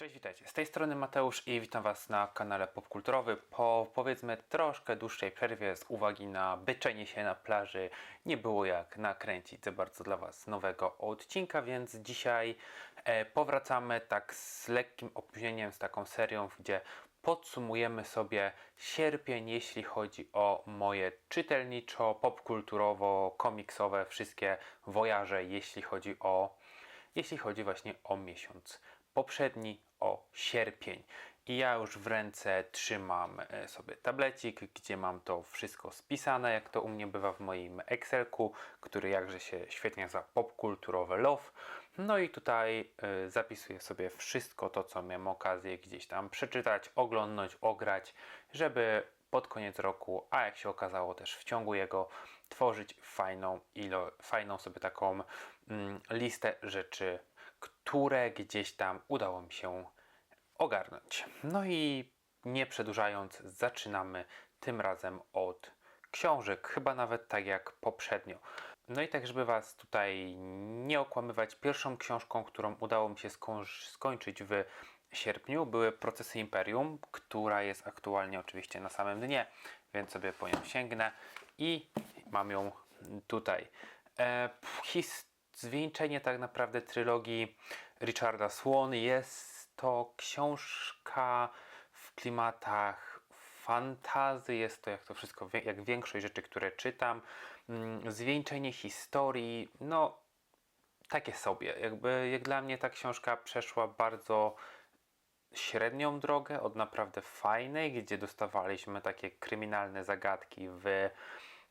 Cześć, witajcie. Z tej strony Mateusz i witam Was na kanale Popkulturowy. Po powiedzmy troszkę dłuższej przerwie z uwagi na byczenie się na plaży nie było jak nakręcić za bardzo dla Was nowego odcinka, więc dzisiaj e, powracamy tak z lekkim opóźnieniem, z taką serią, gdzie podsumujemy sobie sierpień, jeśli chodzi o moje czytelniczo, popkulturowo, komiksowe, wszystkie wojaże, jeśli chodzi o jeśli chodzi właśnie o miesiąc poprzedni, o sierpień. I ja już w ręce trzymam e, sobie tablecik, gdzie mam to wszystko spisane, jak to u mnie bywa w moim Excelku, który jakże się świetnie nazywa popkulturowe love. No i tutaj y, zapisuję sobie wszystko to, co miałem okazję gdzieś tam przeczytać, oglądnąć, ograć, żeby pod koniec roku, a jak się okazało też w ciągu jego, tworzyć fajną, ilo, fajną sobie taką mm, listę rzeczy, które gdzieś tam udało mi się ogarnąć. No i nie przedłużając, zaczynamy tym razem od książek, chyba nawet tak jak poprzednio. No i tak, żeby Was tutaj nie okłamywać, pierwszą książką, którą udało mi się skoń- skończyć w sierpniu, były Procesy Imperium, która jest aktualnie oczywiście na samym dnie, więc sobie po nią sięgnę i mam ją tutaj. E, zwieńczenie tak naprawdę trylogii Richarda Swan jest to książka w klimatach fantazy, jest to jak to wszystko, jak większość rzeczy, które czytam. Mm, Zwieńczenie historii, no takie sobie. Jakby jak dla mnie ta książka przeszła bardzo średnią drogę od naprawdę fajnej, gdzie dostawaliśmy takie kryminalne zagadki w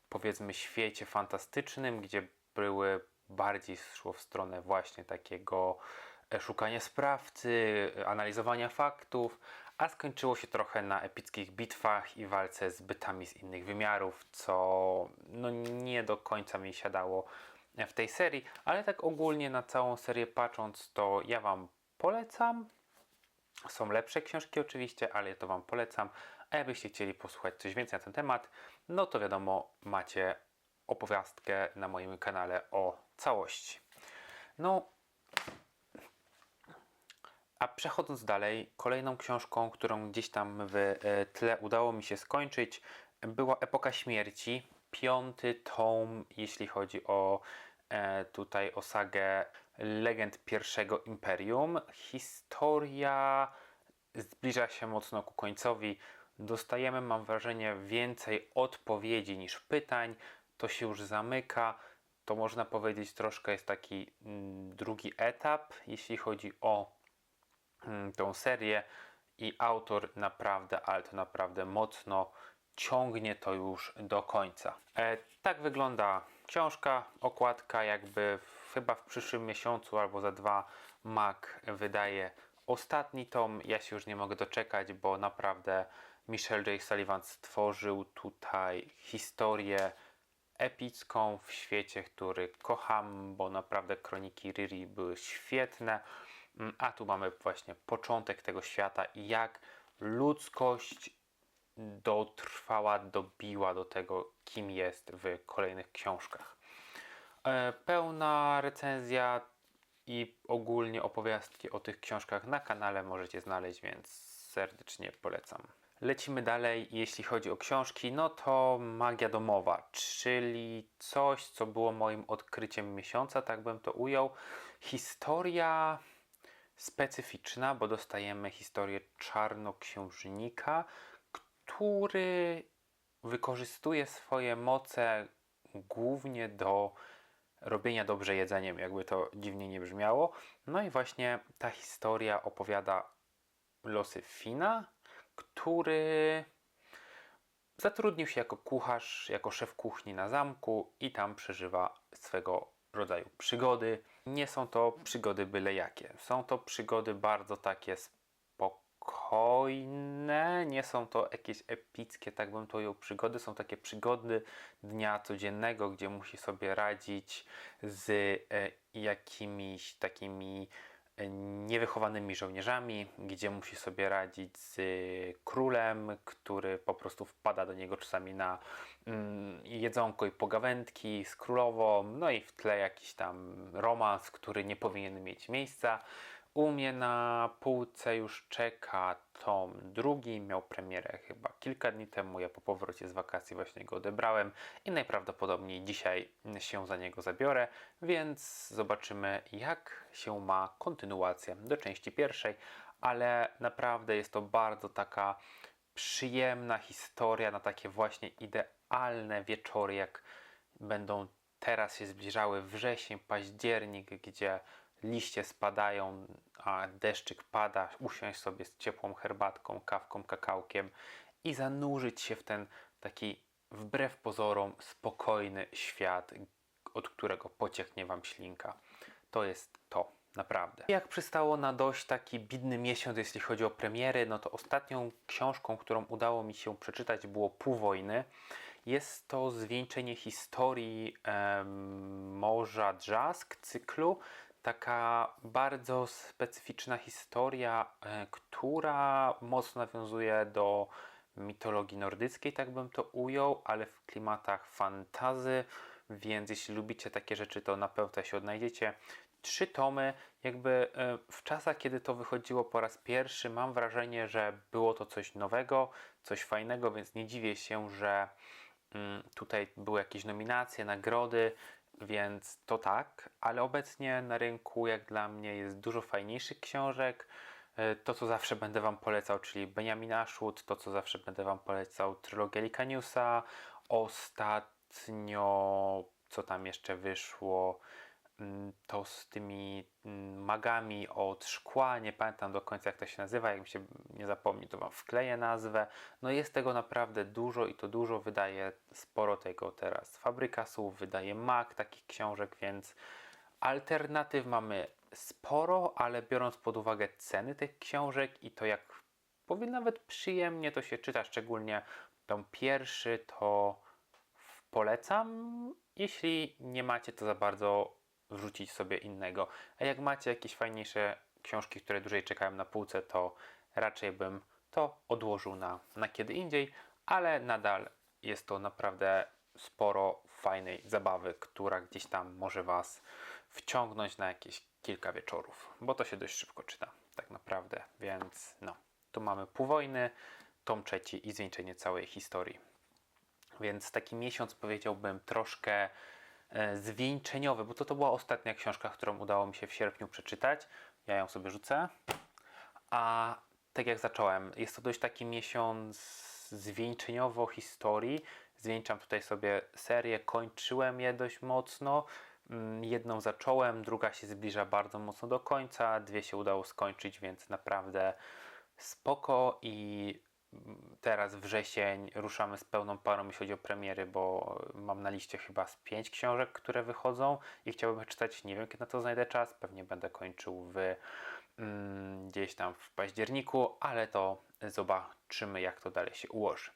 powiedzmy świecie fantastycznym, gdzie były bardziej szło w stronę właśnie takiego szukania sprawcy, analizowania faktów, a skończyło się trochę na epickich bitwach i walce z bytami z innych wymiarów, co no nie do końca mi siadało w tej serii, ale tak ogólnie na całą serię patrząc, to ja Wam polecam. Są lepsze książki oczywiście, ale to Wam polecam. A jakbyście chcieli posłuchać coś więcej na ten temat, no to wiadomo, macie opowiastkę na moim kanale o całości. No, a przechodząc dalej, kolejną książką, którą gdzieś tam w e, tle udało mi się skończyć, była Epoka Śmierci. Piąty tom, jeśli chodzi o e, tutaj o sagę Legend Pierwszego Imperium. Historia zbliża się mocno ku końcowi. Dostajemy, mam wrażenie, więcej odpowiedzi niż pytań. To się już zamyka. To można powiedzieć troszkę jest taki mm, drugi etap, jeśli chodzi o tą serię i autor naprawdę, ale to naprawdę mocno ciągnie to już do końca. E, tak wygląda książka, okładka, jakby w, chyba w przyszłym miesiącu albo za dwa Mac wydaje ostatni tom. Ja się już nie mogę doczekać, bo naprawdę Michel J. Sullivan stworzył tutaj historię epicką w świecie, który kocham, bo naprawdę kroniki Riri były świetne. Mm, A tu mamy właśnie początek tego świata i jak ludzkość dotrwała, dobiła do tego, kim jest w kolejnych książkach. E, Pełna recenzja i ogólnie opowiastki o tych książkach na kanale możecie znaleźć, więc serdecznie polecam. Lecimy dalej. Jeśli chodzi o książki, no to Magia Domowa, czyli coś, co było moim odkryciem miesiąca, tak bym to ujął. Historia specyficzna, bo dostajemy historię czarnoksiężnika, który wykorzystuje swoje moce głównie do robienia dobrze jedzeniem, jakby to dziwnie nie brzmiało. No i właśnie ta historia opowiada losy Fina, który zatrudnił się jako kucharz, jako szef kuchni na zamku i tam przeżywa swego rodzaju przygody. Nie są to przygody byle jakie. Są to przygody bardzo takie spokojne, nie są to jakieś epickie, tak bym to ujął, przygody. Są takie przygody dnia codziennego, gdzie musi sobie radzić z e, jakimiś takimi niewychowanymi żołnierzami, gdzie musi sobie radzić z królem, który po prostu wpada do niego czasami na mm, jedzonko i pogawędki z królową, no i w tle jakiś tam romans, który nie powinien mieć miejsca. U mnie na półce już czeka tom drugi, miał premierę chyba kilka dni temu. Ja po powrocie z wakacji właśnie go odebrałem i najprawdopodobniej dzisiaj się za niego zabiorę, więc zobaczymy jak się ma kontynuacja do części pierwszej, ale naprawdę jest to bardzo taka przyjemna historia na takie właśnie idealne wieczory, jak będą teraz się zbliżały wrzesień, październik, gdzie liście spadają, a deszczyk pada, usiąść sobie z ciepłą herbatką, kawką, kakałkiem i zanurzyć się w ten taki wbrew pozorom spokojny świat, od którego pocieknie wam ślinka. To jest to, naprawdę. Jak przystało na dość taki bidny miesiąc, jeśli chodzi o premiery, no to ostatnią książką, którą udało mi się przeczytać było Pół wojny. Jest to zwieńczenie historii Morza Drzask cyklu. Taka bardzo specyficzna historia, e, która mocno nawiązuje do mitologii nordyckiej, tak bym to ujął, ale w klimatach fantazy, więc jeśli lubicie takie rzeczy, to na pewno się odnajdziecie. Trzy tomy, jakby e, w czasach, kiedy to wychodziło po raz pierwszy, mam wrażenie, że było to coś nowego, coś fajnego, więc nie dziwię się, że mm, tutaj były jakieś nominacje, nagrody, więc to tak, ale obecnie na rynku, jak dla mnie, jest dużo fajniejszych książek. E, To, co zawsze będę Wam polecał, czyli Benjamin Ashwood, to, co zawsze będę Wam polecał, trylogię Likaniusa, ostatnio, co tam jeszcze wyszło, to z tymi mm, magami od szkła, nie pamiętam do końca jak to się nazywa, jak mi się nie zapomni, to Wam wkleję nazwę. No jest tego naprawdę dużo i to dużo wydaje sporo tego teraz. Fabryka Słów wydaje mag takich książek, więc alternatyw mamy sporo, ale biorąc pod uwagę ceny tych książek i to jak powiem nawet przyjemnie to się czyta, szczególnie ten pierwszy, to polecam. Jeśli nie macie, to za bardzo wrzucić sobie innego. A jak macie jakieś fajniejsze książki, które dłużej czekają na półce, to raczej bym to odłożył na, na kiedy indziej, ale nadal jest to naprawdę sporo fajnej zabawy, która gdzieś tam może Was wciągnąć na jakieś kilka wieczorów, bo to się dość szybko czyta, tak naprawdę. Więc no, tu mamy pół wojny, tom trzeci i zwieńczenie całej historii. Więc taki miesiąc powiedziałbym troszkę e, zwieńczeniowy, bo to, to była ostatnia książka, którą udało mi się w sierpniu przeczytać. Ja ją sobie rzucę. A tak jak zacząłem, jest to dość taki miesiąc zwieńczeniowo historii. Zwieńczam tutaj sobie serię, kończyłem je dość mocno. Mm, Jedną zacząłem, druga się zbliża bardzo mocno do końca, dwie się udało skończyć, więc naprawdę spoko i teraz wrzesień ruszamy z pełną parą, jeśli chodzi o premiery, bo mam na liście chyba z pięć książek, które wychodzą i chciałbym czytać. Nie wiem, kiedy na to znajdę czas. Pewnie będę kończył w mm, gdzieś tam w październiku, ale to zobaczymy, jak to dalej się ułoży.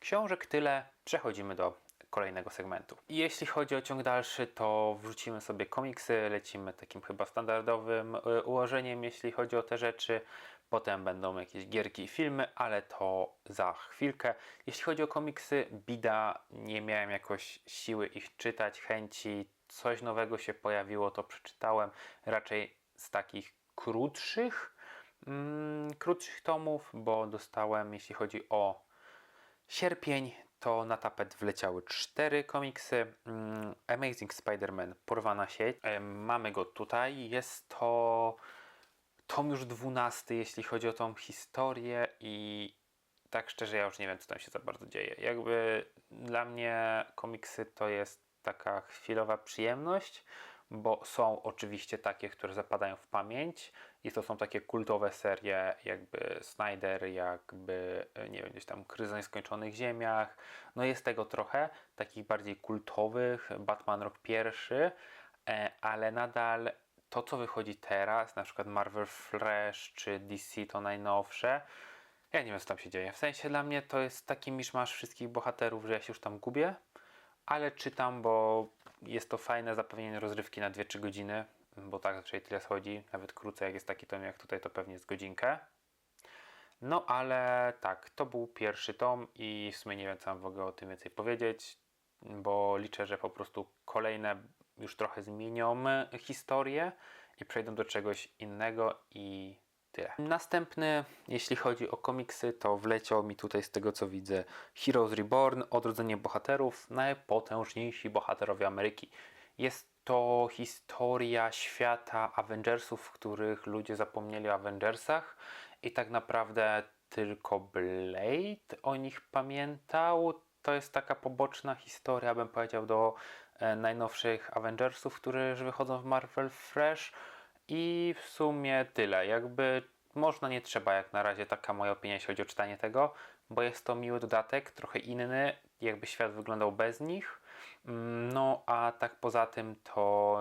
Książek tyle, przechodzimy do kolejnego segmentu. Jeśli chodzi o ciąg dalszy, to wrzucimy sobie komiksy, lecimy takim chyba standardowym y, ułożeniem, jeśli chodzi o te rzeczy. Potem będą jakieś gierki i filmy, ale to za chwilkę. Jeśli chodzi o komiksy, bida, nie miałem jakoś siły ich czytać, chęci. Coś nowego się pojawiło, to przeczytałem. Raczej z takich krótszych, mm, krótszych tomów, bo dostałem, jeśli chodzi o sierpień, to na tapet wleciały cztery komiksy. Mm, Amazing Spider-Man, Porwana sieć. Em, Mamy go tutaj. Jest to tom już dwunasty, jeśli chodzi o tą historię i tak szczerze ja już nie wiem, co tam się za bardzo dzieje. Jakby dla mnie komiksy to jest taka chwilowa przyjemność, bo są oczywiście takie, które zapadają w pamięć i to są takie kultowe serie, jakby Snyder, jakby, e, nie wiem, gdzieś tam Kryzys na Nieskończonych Ziemiach. No jest tego trochę, takich bardziej kultowych, Batman Rok Pierwszy, e, ale nadal to, co wychodzi teraz, na przykład Marvel Flash czy DC to najnowsze, ja nie wiem, co tam się dzieje. W sensie dla mnie to jest taki miszmasz wszystkich bohaterów, że ja się już tam gubię, ale czytam, bo jest to fajne zapewnienie rozrywki na 2-3 godziny, bo tak zazwyczaj tyle schodzi, nawet krócej, jak jest taki tom jak tutaj, to pewnie z godzinkę. No ale tak, to był pierwszy tom i w sumie nie wiem, co mam w ogóle o tym więcej powiedzieć, bo liczę, że po prostu kolejne już trochę zmienią historię i przejdą do czegoś innego i tyle. Następny, jeśli chodzi o komiksy, to wleciał mi tutaj z tego co widzę Heroes Reborn, Odrodzenie Bohaterów, najpotężniejsi bohaterowie Ameryki. Jest to historia świata Avengersów, w których ludzie zapomnieli o Avengersach i tak naprawdę tylko Blade o nich pamiętał. To jest taka poboczna historia, bym powiedział, do e, najnowszych Avengersów, które już wychodzą w Marvel Fresh. I w sumie tyle. Jakby można, nie trzeba, jak na razie, taka moja opinia, jeśli chodzi o czytanie tego, bo jest to miły dodatek, trochę inny, jakby świat wyglądał bez nich. Mm, No, a tak poza tym to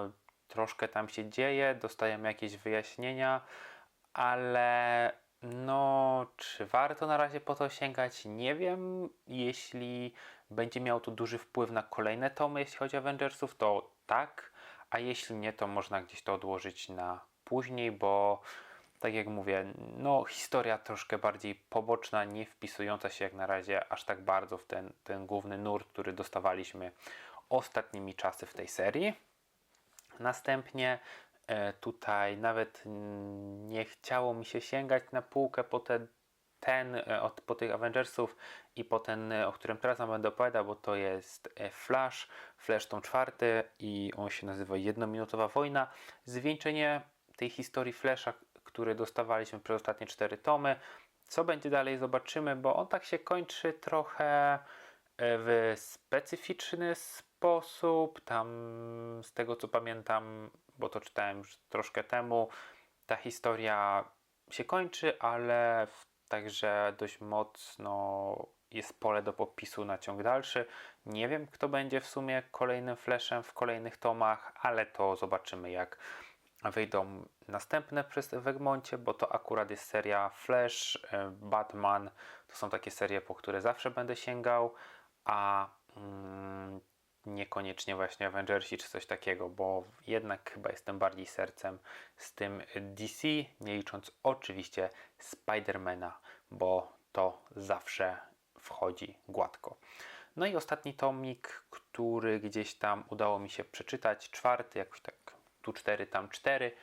troszkę tam się dzieje, dostajemy jakieś wyjaśnienia, ale no, czy warto na razie po to sięgać? Nie wiem. Jeśli będzie miał to duży wpływ na kolejne tomy, jeśli chodzi o Avengersów, to tak, a jeśli nie, to można gdzieś to odłożyć na później, bo tak jak mówię, no historia troszkę bardziej poboczna, nie wpisująca się jak na razie aż tak bardzo w ten, ten główny nurt, który dostawaliśmy ostatnimi czasy w tej serii. Następnie e, tutaj nawet mm, nie chciało mi się sięgać na półkę po te, ten, e, od, po tych Avengersów i po ten, e, o którym teraz wam będę opowiadał, bo to jest e, Flash, Flash tą czwarty i on się nazywa Jednominutowa Wojna. Zwieńczenie tej historii Flasha, który dostawaliśmy przez ostatnie cztery tomy. Co będzie dalej zobaczymy, bo on tak się kończy trochę w specyficzny sposób. Tam z tego co pamiętam, bo to czytałem już troszkę temu, ta historia się kończy, ale w, także dość mocno jest pole do popisu na ciąg dalszy. Nie wiem, kto będzie w sumie kolejnym Flashem w kolejnych tomach, ale to zobaczymy, jak wyjdą następne przez w Egmoncie, bo to akurat jest seria Flash, e, Batman. To są takie serie, po które zawsze będę sięgał, a mm, niekoniecznie właśnie Avengersi czy coś takiego, bo jednak chyba jestem bardziej sercem z tym DC, nie licząc oczywiście Spidermana, bo to zawsze wchodzi gładko. No i ostatni tomik, który gdzieś tam udało mi się przeczytać, czwarty, jakoś tak tu cztery, tam cztery,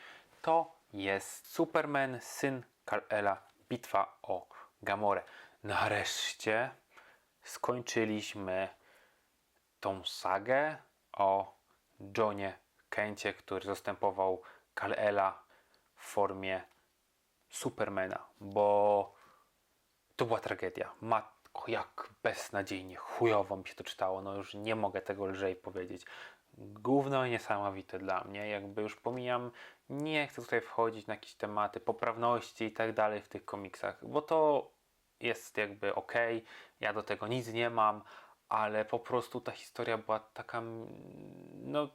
to jest Superman, syn Kal-Ela, bitwa o Gamorę. Nareszcie skończyliśmy tą sagę o Johnie Kencie, który zastępował Kal-Ela w formie Supermana, bo to była tragedia. Matko, jak beznadziejnie, chujowo mi się to czytało. No już nie mogę tego lżej powiedzieć. Gówno niesamowite dla mnie. Jakby już pomijam, nie chcę tutaj wchodzić na jakieś tematy poprawności i tak dalej w tych komiksach, bo to jest jakby ok, ja do tego nic nie mam, ale po prostu ta historia była taka no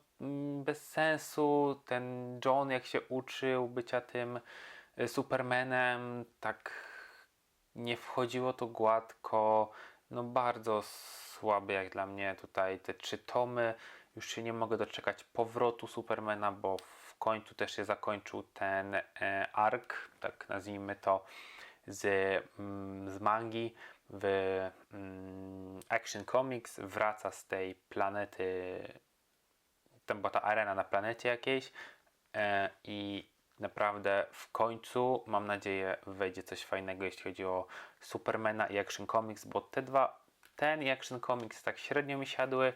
bez sensu. Ten John jak się uczył bycia tym y, Supermanem, tak nie wchodziło to gładko. No bardzo słaby jak dla mnie tutaj te trzy tomy. Już się nie mogę doczekać powrotu Supermana, bo w końcu też się zakończył ten e, ark, tak nazwijmy to, z, mm, z mangi w mm, Action Comics. Wraca z tej planety, tam była ta arena na planecie jakiejś e, i naprawdę w końcu, mam nadzieję, wejdzie coś fajnego, jeśli chodzi o Supermana i Action Comics, bo te dwa, ten i Action Comics tak średnio mi siadły.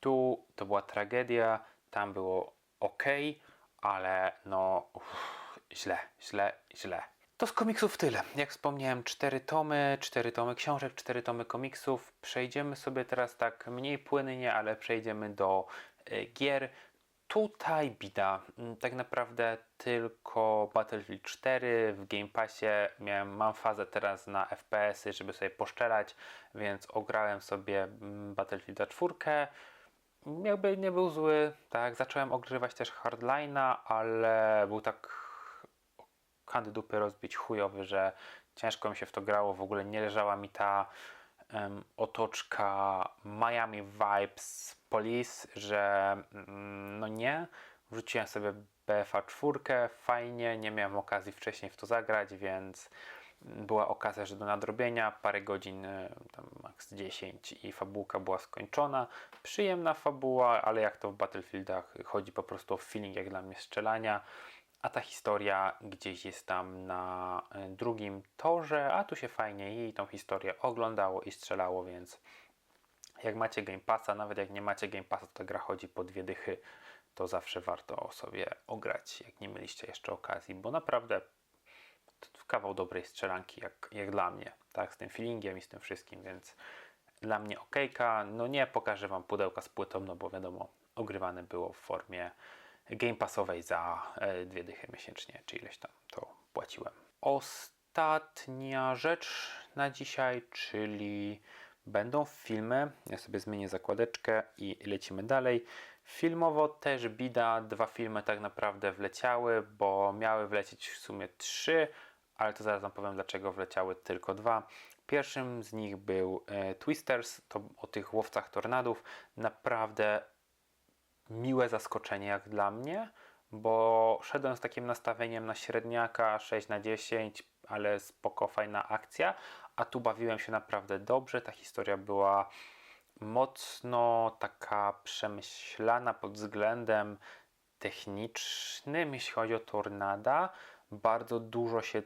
Tu to była tragedia, tam było ok, ale no uff, źle, źle, źle. To z komiksów tyle. Jak wspomniałem, cztery tomy, cztery tomy książek, cztery tomy komiksów. Przejdziemy sobie teraz tak mniej płynnie, ale przejdziemy do y, gier. Tutaj bida. Mm, Tak naprawdę tylko Battlefield 4 w Game Passie. Miałem, mam fazę teraz na FPS-y, żeby sobie poszczelać, więc ograłem sobie mm, Battlefielda 4. Jakby nie był zły, tak. Zacząłem ogrywać też Hardline'a, ale był tak kandy dupy rozbić chujowy, że ciężko mi się w to grało. W ogóle nie leżała mi ta em, otoczka Miami Vibes Police, że mm, no nie. Wrzuciłem sobie BFA 4, fajnie, nie miałem okazji wcześniej w to zagrać, więc była okazja, że do nadrobienia, parę godzin, e, tam max 10 i fabułka była skończona. Przyjemna fabuła, ale jak to w Battlefieldach chodzi po prostu o feeling jak dla mnie strzelania. A ta historia gdzieś jest tam na e, drugim torze, a tu się fajnie jej tą historię oglądało i strzelało, więc jak macie Game Passa, nawet jak nie macie Game Passa, to ta gra chodzi po dwie dychy, to zawsze warto sobie ograć, jak nie mieliście jeszcze okazji, bo naprawdę kawał dobrej strzelanki, jak, jak dla mnie, tak, z tym feelingiem i z tym wszystkim, więc dla mnie okejka, no nie pokażę Wam pudełka z płytą, no bo wiadomo, ogrywane było w formie Game Passowej za e, dwie dychy miesięcznie, czy ileś tam to płaciłem. Ostatnia rzecz na dzisiaj, czyli będą filmy. Ja sobie zmienię zakładeczkę i lecimy dalej. Filmowo też bida, dwa filmy tak naprawdę wleciały, bo miały wlecieć w sumie trzy, ale to zaraz wam powiem dlaczego wleciały tylko dwa. Pierwszym z nich był e, Twisters, to o tych łowcach tornadów. Naprawdę miłe zaskoczenie jak dla mnie, bo szedłem z takim nastawieniem na średniaka 6 na 10, ale spoko, fajna akcja, a tu bawiłem się naprawdę dobrze. Ta historia była mocno taka przemyślana pod względem technicznym, jeśli chodzi o tornada. Bardzo dużo się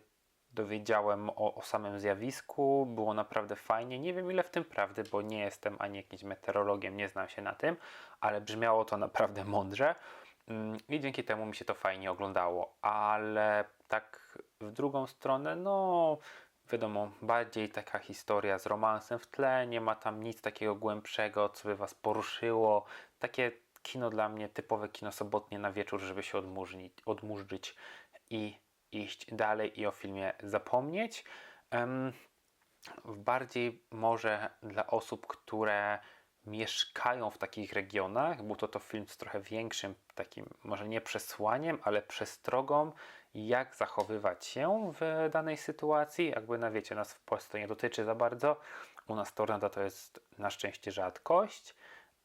dowiedziałem o, o, samym zjawisku, było naprawdę fajnie. Nie wiem ile w tym prawdy, bo nie jestem ani jakimś meteorologiem, nie znam się na tym, ale brzmiało to naprawdę mądrze mm, i dzięki temu mi się to fajnie oglądało. Ale tak w drugą stronę, no wiadomo, bardziej taka historia z romansem w tle, nie ma tam nic takiego głębszego, co by was poruszyło. Takie kino dla mnie, typowe kino sobotnie na wieczór, żeby się odmurzyć, odmurzyć i iść dalej i o filmie zapomnieć. Bardziej może dla osób, które mieszkają w takich regionach, bo to to film z trochę większym takim, może nie przesłaniem, ale przestrogą, jak zachowywać się w danej sytuacji. Jakby na wiecie, nas w Polsce nie dotyczy za bardzo. U nas tornada to jest na szczęście rzadkość,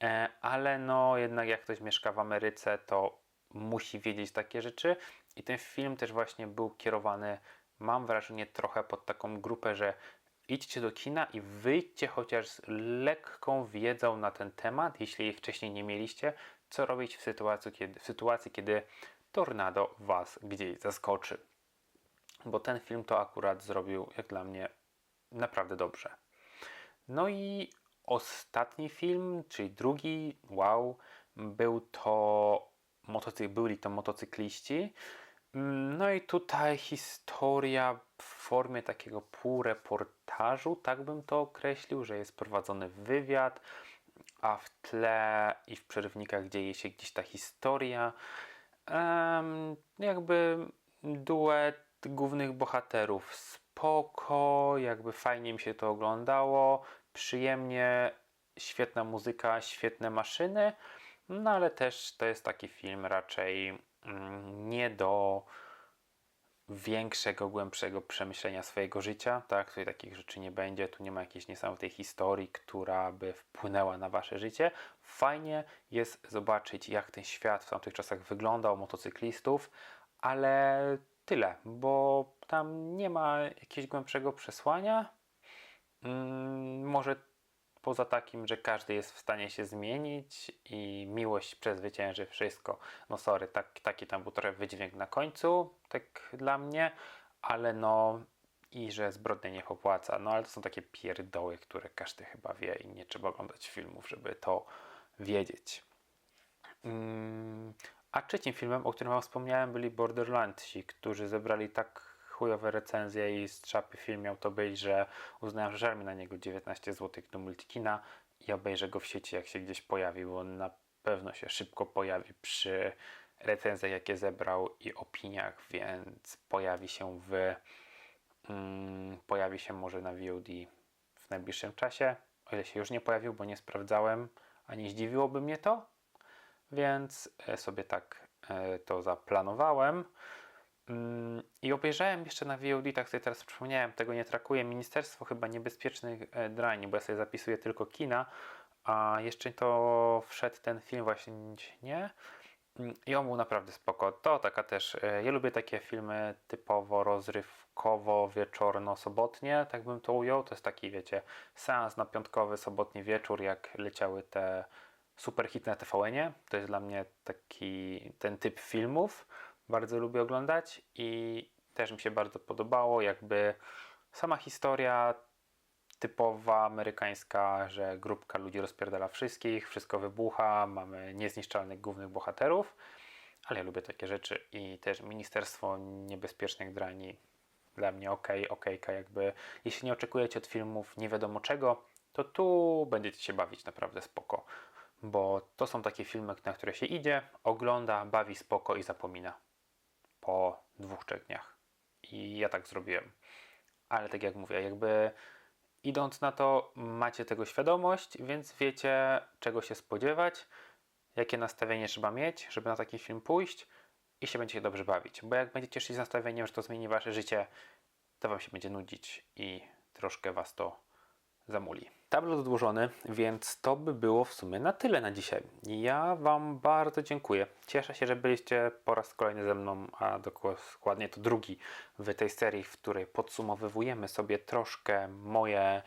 e, ale no jednak jak ktoś mieszka w Ameryce, to musi wiedzieć takie rzeczy. I ten film też właśnie był kierowany, mam wrażenie, trochę pod taką grupę, że idźcie do kina i wyjdźcie chociaż z lekką wiedzą na ten temat, jeśli jej wcześniej nie mieliście, co robić w sytuacji, kiedy, w sytuacji, kiedy tornado Was gdzieś zaskoczy. Bo ten film to akurat zrobił, jak dla mnie, naprawdę dobrze. No i ostatni film, czyli drugi, wow, był to motocy byli to motocykliści. No i tutaj historia w formie takiego półreportażu, tak bym to określił, że jest prowadzony wywiad, a w tle i w przerywnikach dzieje się gdzieś ta historia. Jakby duet głównych bohaterów spoko, jakby fajnie mi się to oglądało, przyjemnie, świetna muzyka, świetne maszyny, no ale też to jest taki film raczej mm, nie do większego, głębszego przemyślenia swojego życia, tak? Tutaj takich rzeczy nie będzie, tu nie ma jakiejś niesamowitej historii, która by wpłynęła na wasze życie. Fajnie jest zobaczyć, jak ten świat w tamtych czasach wyglądał, motocyklistów, ale tyle, bo tam nie ma jakiegoś głębszego przesłania. Hmm, może poza takim, że każdy jest w stanie się zmienić i miłość przezwycięży wszystko. No sorry, tak, taki tam był trochę wydźwięk na końcu, tak dla mnie, ale no i że zbrodnia niech opłaca. No ale to są takie pierdoły, które każdy chyba wie i nie trzeba oglądać filmów, żeby to wiedzieć. Mm, a trzecim filmem, o którym Wam wspomniałem, byli Borderlandsi, którzy zebrali tak chujowe recenzje i z czapy film miał to być, że uznałem, że żal mi na niego 19 zł do multikina i obejrzę go w sieci, jak się gdzieś pojawi, bo on na pewno się szybko pojawi przy recenzjach, jakie zebrał i opiniach, więc pojawi się w mm, pojawi się może na VOD w najbliższym czasie, o ile się już nie pojawił, bo nie sprawdzałem, a nie zdziwiłoby mnie to, więc e, sobie tak e, to zaplanowałem. Mm, I obejrzałem jeszcze na VOD, tak sobie teraz przypomniałem, tego nie trakuje Ministerstwo chyba Niebezpiecznych e, Drani, bo ja sobie zapisuję tylko kina, a jeszcze to wszedł ten film właśnie nie. I on był naprawdę spoko. To taka też, e, ja lubię takie filmy typowo rozrywkowo, wieczorno, sobotnie, tak bym to ujął. To jest taki, wiecie, seans na piątkowy, sobotni wieczór, jak leciały te super hity na TVN-ie. To jest dla mnie taki ten typ filmów. Bardzo lubię oglądać i też mi się bardzo podobało, jakby sama historia typowa amerykańska, że grupka ludzi rozpierdala wszystkich, wszystko wybucha, mamy niezniszczalnych głównych bohaterów, ale ja lubię takie rzeczy i też Ministerstwo Niebezpiecznych Drani dla mnie ok, okejka jakby. Jeśli nie oczekujecie od filmów nie wiadomo czego, to tu będziecie się bawić naprawdę spoko, bo to są takie filmy, na które się idzie, ogląda, bawi spoko i zapomina po dwóch, trzech dniach. I ja tak zrobiłem. Ale tak jak mówię, jakby idąc na to, macie tego świadomość, więc wiecie, czego się spodziewać, jakie nastawienie trzeba mieć, żeby na taki film pójść i się będziecie dobrze bawić. Bo jak będziecie szli z nastawieniem, że to zmieni wasze życie, to wam się będzie nudzić i troszkę was to zamuli. Tablet odłożony, więc to by było w sumie na tyle na dzisiaj. Ja Wam bardzo dziękuję. Cieszę się, że byliście po raz kolejny ze mną, a dokładnie to drugi w tej serii, w której podsumowywujemy sobie troszkę moje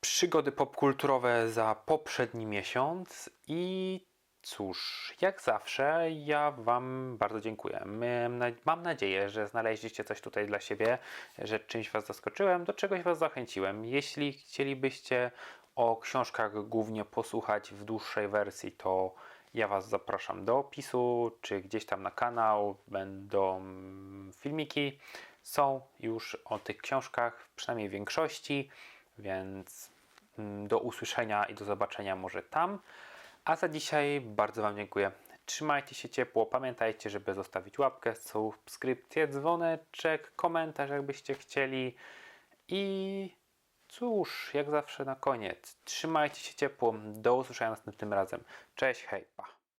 przygody popkulturowe za poprzedni miesiąc i cóż, jak zawsze ja Wam bardzo dziękuję. Mam nadzieję, że znaleźliście coś tutaj dla siebie, że czymś Was zaskoczyłem, do czegoś Was zachęciłem. Jeśli chcielibyście o książkach głównie posłuchać w dłuższej wersji, to ja Was zapraszam do opisu, czy gdzieś tam na kanał. Będą filmiki. Są już o tych książkach, przynajmniej w większości, więc mm, do usłyszenia i do zobaczenia może tam. A za dzisiaj bardzo Wam dziękuję. Trzymajcie się ciepło. Pamiętajcie, żeby zostawić łapkę, subskrypcję, dzwoneczek, komentarz, jakbyście chcieli. I cóż, jak zawsze na koniec, trzymajcie się ciepło. Do usłyszenia następnym razem. Cześć, hej, pa.